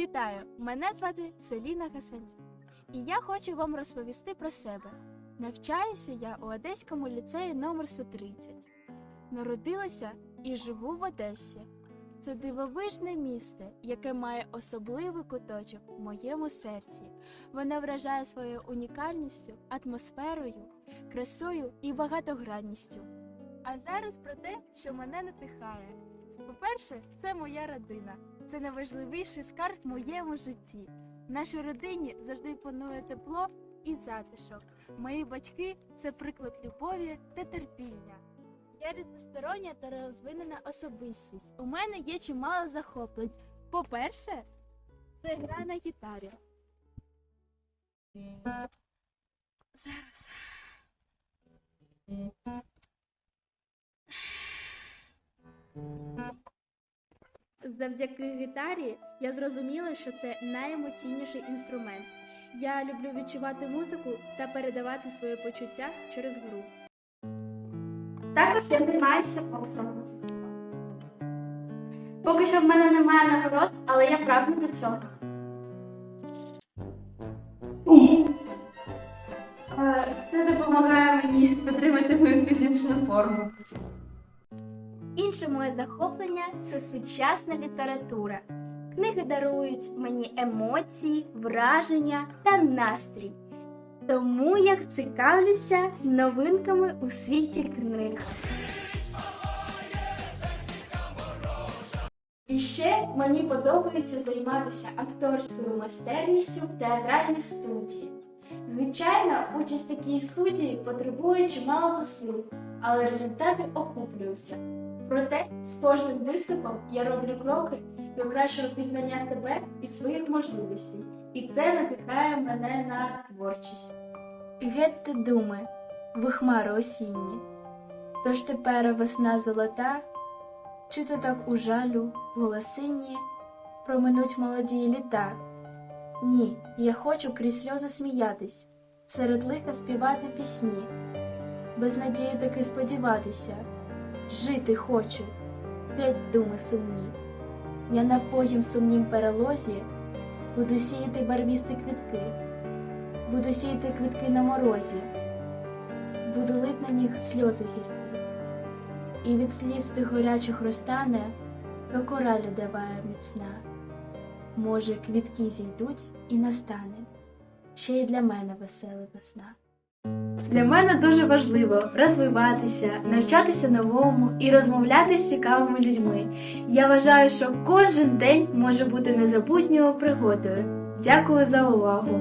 Вітаю! Мене звати Селіна Гасанів. І я хочу вам розповісти про себе. Навчаюся я у Одеському ліцеї номер 130. Народилася і живу в Одесі. Це дивовижне місце, яке має особливий куточок в моєму серці. Воно вражає своєю унікальністю, атмосферою, красою і багатогранністю. А зараз про те, що мене надихає. По-перше, це моя родина. Це найважливіший скарб в моєму житті. В нашій родині завжди панує тепло і затишок. Мої батьки це приклад любові та терпіння. Я різностороння та розвинена особистість. У мене є чимало захоплень. По-перше, це гра на гітарі. Зараз. Завдяки гітарі я зрозуміла, що це найемоційніший інструмент. Я люблю відчувати музику та передавати свої почуття через гру. Також я займаюся боксом. Поки що в мене немає нагород, але я прагну до цього. Це допомагає мені підтримати мою фізичну форму. Інше моє захоплення це сучасна література. Книги дарують мені емоції, враження та настрій. Тому я цікавлюся новинками у світі книг. І ще мені подобається займатися акторською майстерністю в театральній студії. Звичайно, участь в такій студії потребує чимало зусиль, але результати окуплюються. Проте з кожним виступом я роблю кроки до кращого пізнання себе і своїх можливостей, і це надихає мене на творчість. Гетьте думи, ви хмари осінні, тож тепер весна золота, чи то так у жалю, голосинні, проминуть молоді літа. Ні, я хочу крізь сльози сміятись, серед лиха співати пісні, без надії таки сподіватися, жити хочу, геть думи сумні. Я на впогім сумнім перелозі буду сіяти барвісті квітки, буду сіяти квітки на морозі, буду лить на них сльози гіркі, і від сліз тих горячих розтане, то кора льодовая міцна. Може, квітки зійдуть і настане. Ще й для мене весела весна. Для мене дуже важливо розвиватися, навчатися новому і розмовляти з цікавими людьми. Я вважаю, що кожен день може бути незабутньою пригодою. Дякую за увагу!